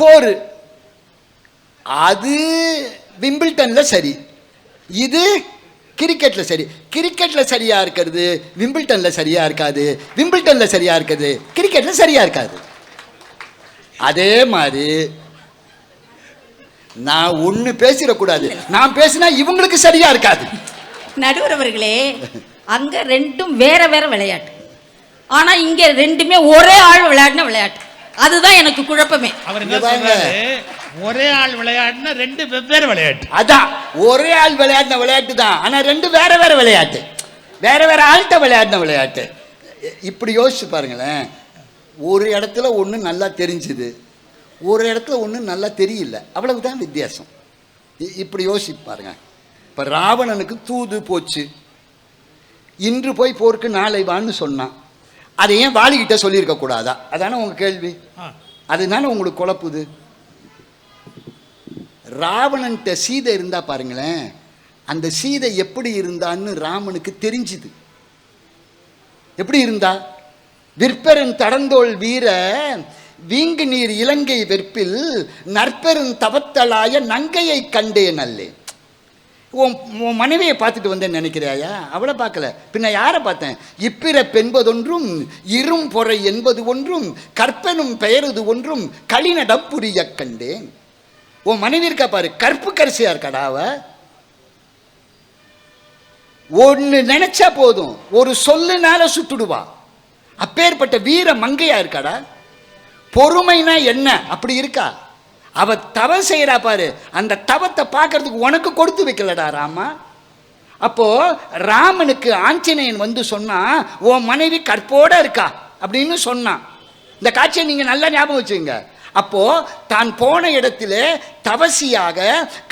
Four அது விம்பிள்டனில் சரி. இது கிரிக்கெட்டில் சரி. கிரிக்கெட்டில் சரியாக இருக்கிறது விம்பிள்டனில் சரியாக இருக்காது. விம்பிள்டனில் சரியாக இருக்கிறது கிரிக்கெட்டில் சரியாக இருக்காது. அதே மாதிரி நான் ஒன்று பேசிடக்கூடாது. நான் பேசினா இவங்களுக்கு சரியாக இருக்காது. நடுவர் அவர்களே ரெண்டும் வேற வேற விளையாட்டு. ஆனால் இங்கே ரெண்டுமே ஒரே ஆள் விளையாடின விளையாட்டு. அதுதான் எனக்கு குழப்பமே. அவர் என்ன. சொல்றாரு? ஒரே ஆள் விளையாட்டுனா ரெண்டு வெவ்வேறு விளையாட்டு. அதான். ஒரே ஆள் விளையாடின விளையாட்டு தான். ஆனா ரெண்டு வேற வேற விளையாட்டு. வேற வேற ஆள்கிட்ட விளையாடின விளையாட்டு. இப்படி யோசிச்சு பாருங்களேன். ஒரு இடத்துல ஒன்று நல்லா தெரிஞ்சுது. ஒரு இடத்துல ஒன்று நல்லா தெரியல. அவ்வளவுதான் வித்தியாசம். இ- இப்படி யோசிச்சு பாருங்க. இப்போ ராவணனுக்கு தூது போச்சு. இன்று போய் போருக்கு நாளை வான்னு சொன்னான். அதை ஏன் வாலிகிட்ட சொல்லியிருக்க கூடாதா? அதானே உங்க கேள்வி. அதுதானே உங்களுக்கு குழப்புது. ராவணன்ட்ட சீதை இருந்தா பாருங்களேன் அந்த சீதை எப்படி இருந்தான்னு ராமனுக்கு தெரிஞ்சுது. எப்படி இருந்தா? விற்பெருந் தடந்தோள் வீர வீங்கு நீர் இலங்கை வெற்பில் நற்பெருந் தவத்தலாய நங்கையை கண்டேன் அல்லேன் உன் உன் மனைவியை பார்த்துட்டு வந்தேன்னு நினைக்கிறாயா? அவளை பார்க்கல. பின்ன யாரை பார்த்தேன்? இப்பிறப்பு என்பதொன்றும் இரும் பொறை என்பது ஒன்றும் கற்பனும் பெயருது ஒன்றும் களிநடம் புரிய கண்டேன். உன் மனைவி இருக்கா பாரு கற்பு கரிசியா இருக்காடா அவ? ஒன்று நினைச்சா போதும் ஒரு சொல்லுனால சுட்டுடுவா. அப்பேற்பட்ட வீர மங்கையா இருக்காடா? பொறுமைனா என்ன? அப்படி இருக்கா? அவ தவம் செய்கிறா பாரு. அந்த தவத்தை பார்க்கறதுக்கு உனக்கு கொடுத்து வைக்கலடா ராமா. அப்போது ராமனுக்கு ஆஞ்சநேயன் வந்து சொன்னால் உன் மனைவி கற்போட இருக்கா? அப்படின்னு சொன்னான் இந்த காட்சியை நீங்கள் நல்லா ஞாபகம் வச்சுங்க அப்போது தான் போன இடத்துல தவசியாக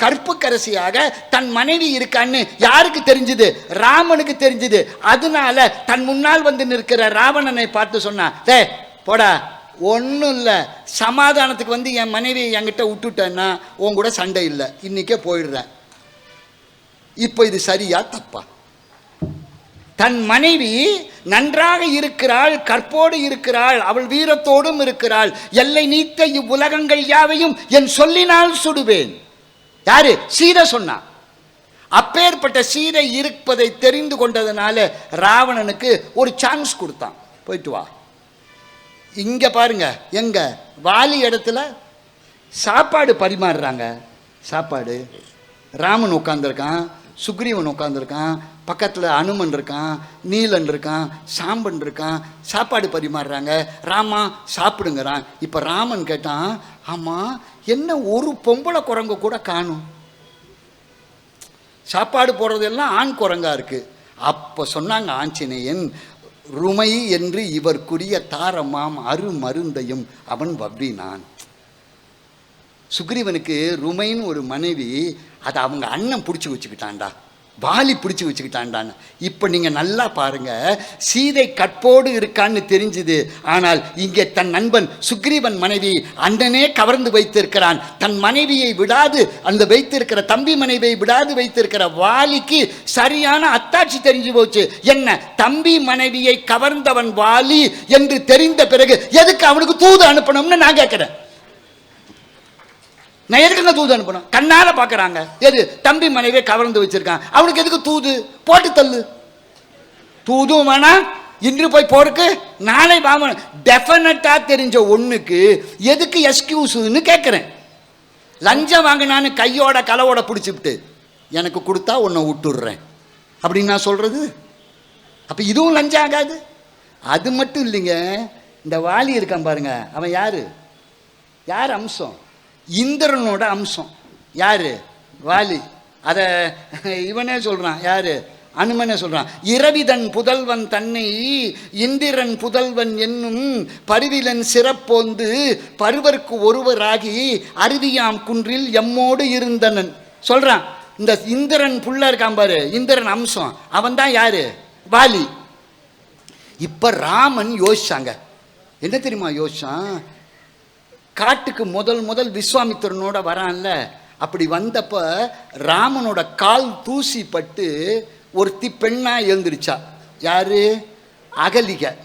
கற்புக்கரசியாக தன் மனைவி இருக்கான்னு யாருக்கு தெரிஞ்சுது? ராமனுக்கு தெரிஞ்சுது. அதனால தன் முன்னால் வந்து நிற்கிற ராவணனை பார்த்து சொன்னான் டே போடா. ஒன்றும் இல்லை. சமாதானத்துக்கு வந்து என் மனைவி என்கிட்ட விட்டுட்டேன்னா உன் கூட சண்டை இல்லை. இன்னைக்கே போயிடுறேன். இப்போ இது சரியா தப்பா? தன் மனைவி நன்றாக இருக்கிறாள் கற்போடு இருக்கிறாள் அவள் வீரத்தோடும் இருக்கிறாள். எல்லை நீத்த இவ்வுலகங்கள் யாவையும் என் சொல்லினால் சுடுவேன். யாரு? சீதை சொன்னா. அப்பேற்பட்ட சீதை இருப்பதை தெரிந்து கொண்டதுனால ராவணனுக்கு ஒரு சான்ஸ் கொடுத்தான். போயிட்டு வா. இங்கே பாருங்க எங்கே? வாலி இடத்துல சாப்பாடு பரிமாறுறாங்க. சாப்பாடு. ராமன் உட்காந்துருக்கான் சுக்ரீவன் உட்காந்துருக்கான் பக்கத்தில் அனுமன் இருக்கான் நீலன் இருக்கான் சாம்பன் இருக்கான் சாப்பாடு பரிமாறுறாங்க. ராமா சாப்பிடுங்கிறான். இப்போ ராமன் கேட்டான் ஆமாம் என்ன ஒரு பொம்பளை குரங்கு கூட காணும்? சாப்பாடு போடுறதெல்லாம் ஆண் குரங்கா இருக்குது அப்போ சொன்னாங்க ஆஞ்சநேயன் ருமை என்று இவர்க்குரிய தாரமாம் அருமருந்தையும் அவன் வவ்வினான். சுக்ரீவனுக்கு ருமைன்னு ஒரு மனைவி அதை அவங்க அண்ணன் பிடிச்சி வச்சுக்கிட்டான்டா. வாலி பிடிச்சி வச்சுக்கிட்டான்டான்னு. இப்போ நீங்கள் நல்லா பாருங்க சீதை கற்போடு இருக்கான்னு தெரிஞ்சுது. ஆனால் இங்கே தன் நண்பன் சுக்ரீவன் மனைவி அண்ணனே கவர்ந்து வைத்திருக்கிறான். தன் மனைவியை விடாது அந்த வைத்திருக்கிற தம்பி மனைவியை விடாது வைத்திருக்கிற வாலிக்கு சரியான அத்தாட்சி தெரிஞ்சு போச்சு. என்ன தம்பி மனைவியை கவர்ந்தவன் வாலி என்று தெரிந்த பிறகு எதுக்கு அவனுக்கு தூது அனுப்பணும்னு நான் கேட்குறேன். நான் எதுக்குங்க தூது அனுப்பணும்? கண்ணால பார்க்கறாங்க எது? தம்பி மனைவியை கவர்ந்து வச்சிருக்கான். அவனுக்கு எதுக்கு தூது? போட்டு தள்ளு. தூதும் வேணாம் இன்று போய் போருக்கு நாளை வாங்க டெஃபினட்டா தெரிஞ்ச ஒண்ணுக்கு எதுக்கு எஸ்கியூஸ்னு கேட்குறேன் லஞ்சம் வாங்கினான்னு கையோட கலவோட பிடிச்சிவிட்டு எனக்கு கொடுத்தா உன்னை விட்டுடுறேன். அப்படின்னு நான் சொல்றது? அப்ப இதுவும் லஞ்சம் ஆகாது. அது மட்டும் இல்லைங்க. இந்த வாலி இருக்கான் பாருங்க. அவன் யாரு? யார் அம்சம்? இந்திரனோட அம்சம். யாரு? வாலி. அதை இவனே சொல்றான். யாரு? அனுமனே சொல்றான். இரவிதன் புதல்வன் தன்னை இந்திரன் புதல்வன் என்னும் பருவிலன் சிறப்போந்து பருவர்க்கு ஒருவராகி அருவியாம் குன்றில் எம்மோடு இருந்தனன். சொல்றான். இந்த இந்திரன் புள்ள இருக்கான் பாரு. இந்திரன் அம்சம். அவன் தான் யாரு? வாலி. இப்ப ராமன் யோசிச்சாங்க. என்ன தெரியுமா யோசிச்சான்? காட்டுக்கு முதல் முதல் விஸ்வாமித்திரனோட வரான்ல. அப்படி வந்தப்போ ராமனோட கால் தூசி பட்டு ஒருத்தி பெண்ணாக எழுந்திருச்சா. யாரு? அகலிக.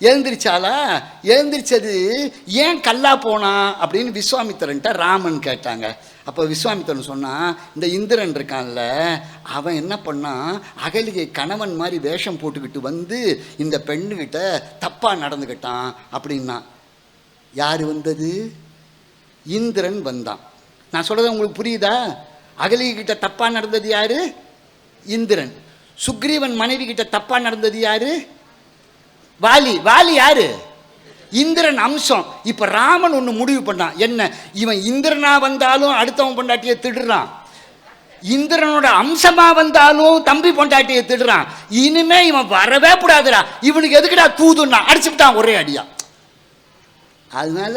எழுந்திரிச்சாலா எழுந்திரிச்சது ஏன் கல்லா போனா? அப்படின்னு விஸ்வாமித்திரன்ட்ட ராமன் கேட்டாங்க. அப்போ விஸ்வாமித்திரன் சொன்னான் இந்த இந்திரன் இருக்கான்ல அவன் என்ன பண்ணான் அகலிகை கணவன் மாதிரி வேஷம் போட்டுக்கிட்டு வந்து இந்த பெண்ணுக்கிட்ட தப்பாக நடந்துக்கிட்டான் அப்படின்னா. யார் வந்தது? இந்திரன் வந்தான். நான் சொல்கிறது உங்களுக்கு புரியுதா? அகலிகிட்ட தப்பாக நடந்தது யார்? இந்திரன். சுக்ரீவன் மனைவி கிட்ட தப்பாக நடந்தது யார்? வாலி. வாலி யார்? இந்திரன் அம்சம். இப்போ ராமன் ஒன்று முடிவு பண்ணான். என்ன? இவன் இந்திரனா வந்தாலும் அடுத்தவன் பொண்டாட்டியை திடுறான். இந்திரனோட அம்சமா வந்தாலும் தம்பி பொண்டாட்டியை திடுறான். இனிமே இவன் வரவே கூடாதுடா. இவனுக்கு எதுக்குடா தூதுன்னா அடிச்சுட்டான் ஒரே அடியா. அதனால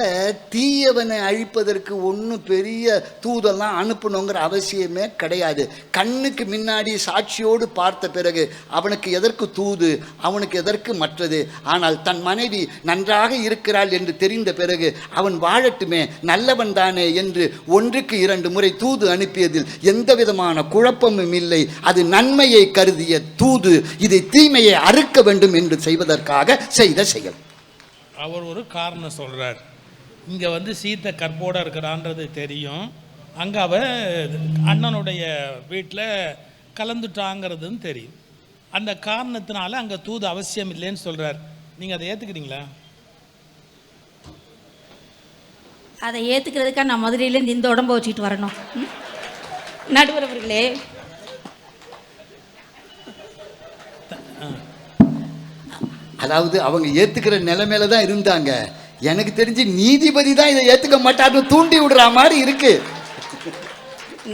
தீயவனை அழிப்பதற்கு ஒன்றும் பெரிய தூதெல்லாம் அனுப்பணுங்கிற அவசியமே கிடையாது. கண்ணுக்கு முன்னாடி சாட்சியோடு பார்த்த பிறகு அவனுக்கு எதற்கு தூது அவனுக்கு எதற்கு மற்றது? ஆனால் தன் மனைவி நன்றாக இருக்கிறாள் என்று தெரிந்த பிறகு அவன் வாழட்டுமே நல்லவன் தானே என்று ஒன்றுக்கு இரண்டு முறை தூது அனுப்பியதில் எந்த விதமான குழப்பமும் இல்லை. அது நன்மையை கருதிய தூது இதை தீமையை அறுக்க வேண்டும் என்று செய்வதற்காக செய்த செயல். அவர் ஒரு காரணம் சொல்கிறார் இங்கே வந்து சீத்தை கற்போடு இருக்கிறான்றது தெரியும். அங்கே அவ அண்ணனுடைய வீட்டில் கலந்துட்டாங்கிறதுன்னு தெரியும். அந்த காரணத்தினால அங்கே தூது அவசியம் இல்லைன்னு சொல்கிறார் நீங்கள் அதை ஏற்றுக்கிறீங்களா அதை ஏற்றுக்கிறதுக்காக நான் மதுரையிலேருந்து இந்த உடம்ப வச்சுக்கிட்டு வரணும். ம்? அதாவது அவங்க ஏத்துக்கிற நிலைமையில தான் இருந்தாங்க. எனக்கு தெரிஞ்சு நீதிபதி தான் இதை ஏத்துக்க மாட்டாருன்னு தூண்டி விடுற மாதிரி இருக்கு.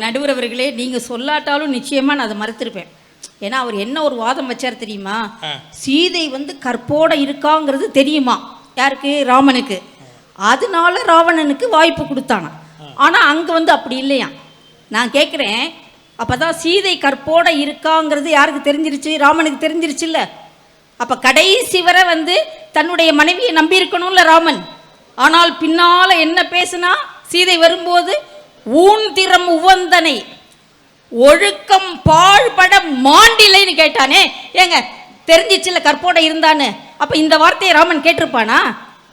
நடுவர் அவர்களே நீங்கள் சொல்லாட்டாலும் நிச்சயமாக நான் அதை மறுத்திருப்பேன். ஏன்னா அவர் என்ன ஒரு வாதம் வச்சார் தெரியுமா. சீதை வந்து கற்போட இருக்காங்கிறது தெரியுமா? யாருக்கு? ராமனுக்கு. அதனால ராவணனுக்கு வாய்ப்பு கொடுத்தானா ஆனால் அங்கே வந்து அப்படி இல்லையா நான் கேட்குறேன் அப்போ தான் சீதை கற்போட இருக்காங்கிறது யாருக்கு தெரிஞ்சிருச்சு? ராமனுக்கு தெரிஞ்சிருச்சுல்ல. அப்போ கடைசி வரை வந்து தன்னுடைய மனைவியை நம்பி இருக்கணும்ல ராமன். ஆனால் பின்னால என்ன பேசுனா சீதை வரும்போது ஊந்திரம் உவந்தனை ஒழுக்கம் பாழ்பட மாண்டிலைன்னு கேட்டானே. ஏங்க தெரிஞ்சிச்சுல கற்போட இருந்தான்னு. அப்ப இந்த வார்த்தையை ராமன் கேட்டிருப்பானா?